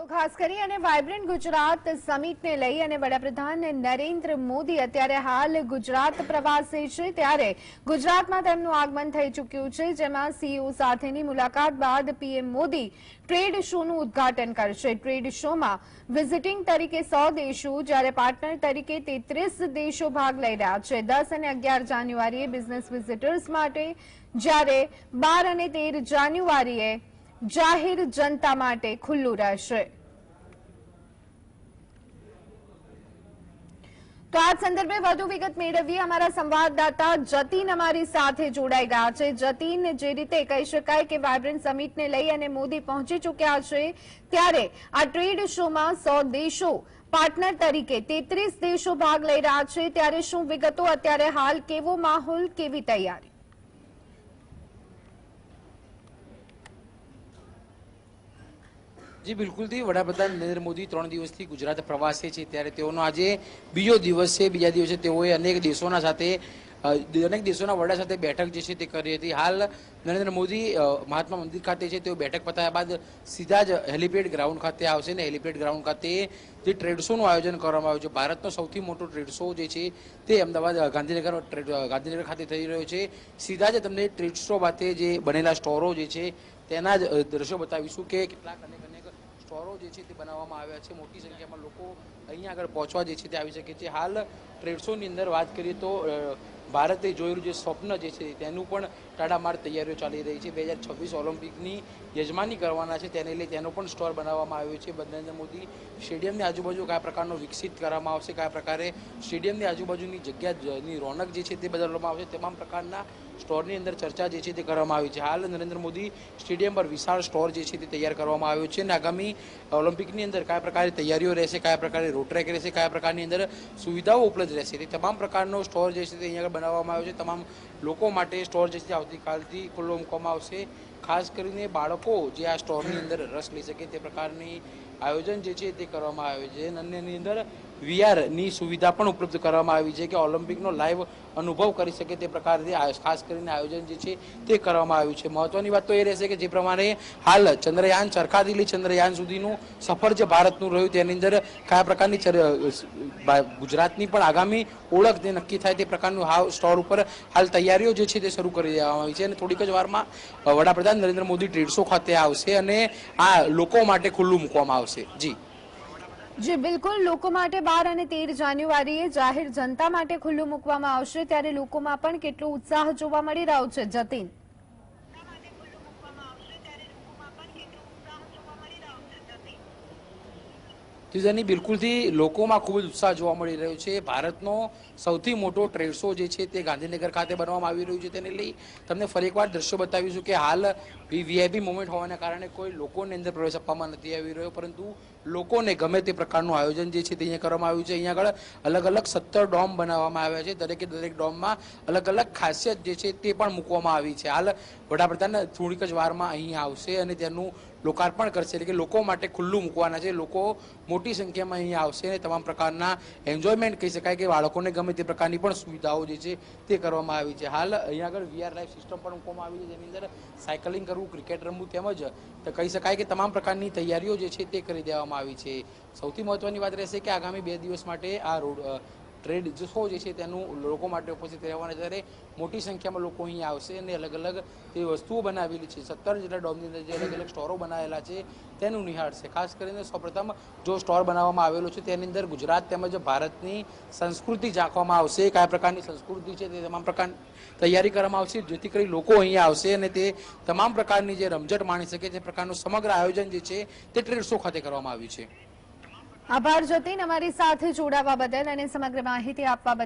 તો ખાસ કરી અને વાઇબ્રન્ટ ગુજરાત સમિટને લઈ અને વડાપ્રધાન નરેન્દ્ર મોદી અત્યારે હાલ ગુજરાત પ્રવાસે છે. ત્યારે ગુજરાતમાં તેમનું આગમન થઈ ચૂક્યું છે, જેમાં સીઈઓ સાથેની મુલાકાત બાદ પીએમ મોદી ટ્રેડ શોનું ઉદ્ઘાટન કરશે. ટ્રેડ શોમાં વિઝિટિંગ તરીકે સો દેશો, જ્યારે પાર્ટનર તરીકે તેત્રીસ દેશો ભાગ લઈ રહ્યા છે. દસ અને અગિયાર જાન્યુઆરીએ બિઝનેસ વિઝિટર્સ માટે, જ્યારે બાર અને તેર જાન્યુઆરીએ જાહેર જનતા માટે ખુલ્લું રહેશે. તો આ સંદર્ભે વધુ વિગત મેળવીએ. અમારા સંવાદદાતા જતીન અમારી સાથે જોડાઈ ગયા છે. જતીન, જે રીતે કહી શકાય કે વાયબ્રન્ટ સમિટને લઈ અને મોદી પહોંચી ચૂક્યા છે, ત્યારે આ ટ્રેડ શોમાં સો દેશો પાર્ટનર તરીકે તેત્રીસ દેશો ભાગ લઈ રહ્યા છે. ત્યારે શું વિગતો? અત્યારે હાલ કેવો માહોલ? કેવી તૈયારી? જી બિલકુલથી વડાપ્રધાન નરેન્દ્ર મોદી ત્રણ દિવસથી ગુજરાત પ્રવાસે છે. ત્યારે તેઓનો આજે બીજો દિવસ છે. બીજા દિવસે તેઓએ અનેક દેશોના સાથે અનેક દેશોના વડા સાથે બેઠક જે છે તે કરી હતી. હાલ નરેન્દ્ર મોદી મહાત્મા મંદિર ખાતે છે તેઓ બેઠક પતાવ્યા બાદ સીધા જ હેલિપેડ ગ્રાઉન્ડ ખાતે આવશે ને હેલિપેડ ગ્રાઉન્ડ ખાતે જે ટ્રેડ શોનું આયોજન કરવામાં આવ્યું છે. ભારતનો સૌથી મોટો ટ્રેડ શો જે છે તે અમદાવાદ ગાંધીનગર ગાંધીનગર ખાતે થઈ રહ્યો છે. સીધા જ તમને ટ્રેડ શો ખાતે જે બનેલા સ્ટોરો જે છે તેના જ દ્રશ્યો બતાવીશું કે કેટલાક અનેક સ્ટોરો જે છે તે બનાવવામાં આવ્યા છે. મોટી સંખ્યામાં લોકો અહીંયા આગળ પહોંચવા જે છે તે આવી શકે છે. હાલ ટ્રેડસોની અંદર વાત કરીએ તો ભારતે જોયેલું જે સ્વપ્ન જે છે તેનું પણ ટાડામાર તૈયારીઓ ચાલી રહી છે. બે હજાર છવ્વીસ ઓલિમ્પિકની યજમાની કરવાના છે. તેને લઈ તેનો પણ સ્ટોર બનાવવામાં આવ્યો છે. નરેન્દ્ર મોદી સ્ટેડિયમની આજુબાજુ કયા પ્રકારનો વિકસિત કરવામાં આવશે, કયા પ્રકારે સ્ટેડિયમની આજુબાજુની જગ્યાની રોનક જે છે તે બદલવામાં આવશે, તમામ પ્રકારના સ્ટોરની અંદર ચર્ચા જે છે તે કરવામાં આવી છે. હાલ નરેન્દ્ર મોદી સ્ટેડિયમ પર વિશાળ સ્ટોર જે છે તે તૈયાર કરવામાં આવ્યો છે અને આગામી ઓલિમ્પિકની અંદર કયા પ્રકારની તૈયારીઓ રહેશે, કયા પ્રકારે રોડ ટ્રેક રહેશે, કયા પ્રકારની અંદર સુવિધાઓ ઉપલબ્ધ રહેશે તે તમામ પ્રકારનો સ્ટોર જે છે તે અહીંયા બનાવવામાં આવ્યો છે. તમામ લોકો માટે સ્ટોર જે છે આવતીકાલથી ખુલ્લો મૂકવામાં આવશે. ખાસ કરીને બાળકો જે આ સ્ટોરની અંદર રસ લઈ શકે તે પ્રકારની આયોજન જે છે તે કરવામાં આવે છે. અને અંદર વીઆરની સુવિધા પણ ઉપલબ્ધ કરવામાં આવી છે કે ઓલિમ્પિકનો લાઈવ અનુભવ કરી શકે તે પ્રકારથી ખાસ કરીને આયોજન જે છે તે કરવામાં આવ્યું છે. મહત્વની વાત તો એ રહેશે કે જે પ્રમાણે હાલ ચંદ્રયાન ચરખાથી લઈ ચંદ્રયાન સુધીનું સફર જે ભારતનું રહ્યું તેની અંદર કયા પ્રકારની ગુજરાતની પણ આગામી ઓળખ જે નક્કી થાય તે પ્રકારનું હાવ સ્ટોર ઉપર હાલ તૈયારીઓ જે છે તે શરૂ કરી દેવામાં આવી છે અને થોડીક જ વારમાં વડાપ્રધાન નરેન્દ્ર મોદી ટ્રેડ ખાતે આવશે અને આ લોકો માટે ખુલ્લું મૂકવામાં આવશે. જી. જી, બિલકુલ. લોકો માટે બાર અને તેર જાન્યુઆરીએ જાહેર જનતા માટે ખુલ્લું મૂકવામાં આવશે, ત્યારે લોકોમાં પણ કેટલો ઉત્સાહ જોવા મળી રહ્યો છે. જતીન. તીજની બિલકુલથી લોકોમાં ખૂબ જ ઉત્સાહ જોવા મળી રહ્યો છે. ભારતનો સૌથી મોટો ટ્રેડ શો જે છે તે ગાંધીનગર ખાતે બનાવવામાં આવી રહ્યું છે. તેને લઈ તમને ફરી એકવાર દ્રશ્યો બતાવીશું કે હાલ વીઆઈપી મોમેન્ટ હોવાના કારણે કોઈ લોકોને અંદર પ્રવેશ આપવામાં નથી આવી રહ્યો. પરંતુ લોકોને ગમે તે પ્રકારનું આયોજન જે છે તે અહીંયા કરવામાં આવ્યું છે. અહીંયા આગળ અલગ અલગ સત્તર ડોમ બનાવવામાં આવ્યા છે. દરેકે દરેક ડોમમાં અલગ અલગ ખાસિયત જે છે તે પણ મૂકવામાં આવી છે. હાલ વડાપ્રધાન થોડીક જ વારમાં અહીં આવશે અને તેનું લોકાર્પણ કરશે. એટલે કે લોકો માટે ખુલ્લું મૂકવાના છે. લોકો મોટી સંખ્યામાં અહીંયા આવશે અને તમામ પ્રકારના એન્જોયમેન્ટ કહી શકાય કે બાળકોને ગમે તે પ્રકારની પણ સુવિધાઓ જે છે તે કરવામાં આવી છે. હાલ અહીંયા આગળ વીઆર લાઈફ સિસ્ટમ પણ મૂકવામાં આવી છે. જેની અંદર સાયકલિંગ કરવું ક્રિકેટ રમવું તેમજ તો કહી શકાય કે તમામ પ્રકારની તૈયારીઓ જે છે તે કરી દેવામાં આવી છે. સૌથી મહત્વની વાત રહેશે કે આગામી બે દિવસ માટે આ રોડ ટ્રેડ શો જે છે તેનું લોકો માટે ઉપસ્થિત રહેવાના જ્યારે મોટી સંખ્યામાં લોકો અહીં આવશે અને અલગ અલગ તે વસ્તુઓ બનાવેલી છે, સત્તર જેટલા ડોમની અંદર જે અલગ અલગ સ્ટોરો બનાવેલા છે, તેનું નિહાળશે ખાસ કરીને સૌપ્રથમ જો સ્ટોર બનાવવામાં આવેલો છે, તેની અંદર ગુજરાત તેમજ ભારતની સંસ્કૃતિ ઝાંખવામાં આવશે. કયા પ્રકારની સંસ્કૃતિ છે તે તમામ પ્રકારની તૈયારી કરવામાં આવશે. જેથી કરી લોકો અહીંયા આવશે અને તે તમામ પ્રકારની જે રમઝટ માણી શકે, તે પ્રકારનું સમગ્ર આયોજન જે છે તે ટ્રેડ શો ખાતે કરવામાં આવ્યું છે. આભાર જતીન અમારી સાથે જોડાવા બદલ અને સમગ્ર માહિતી આપવા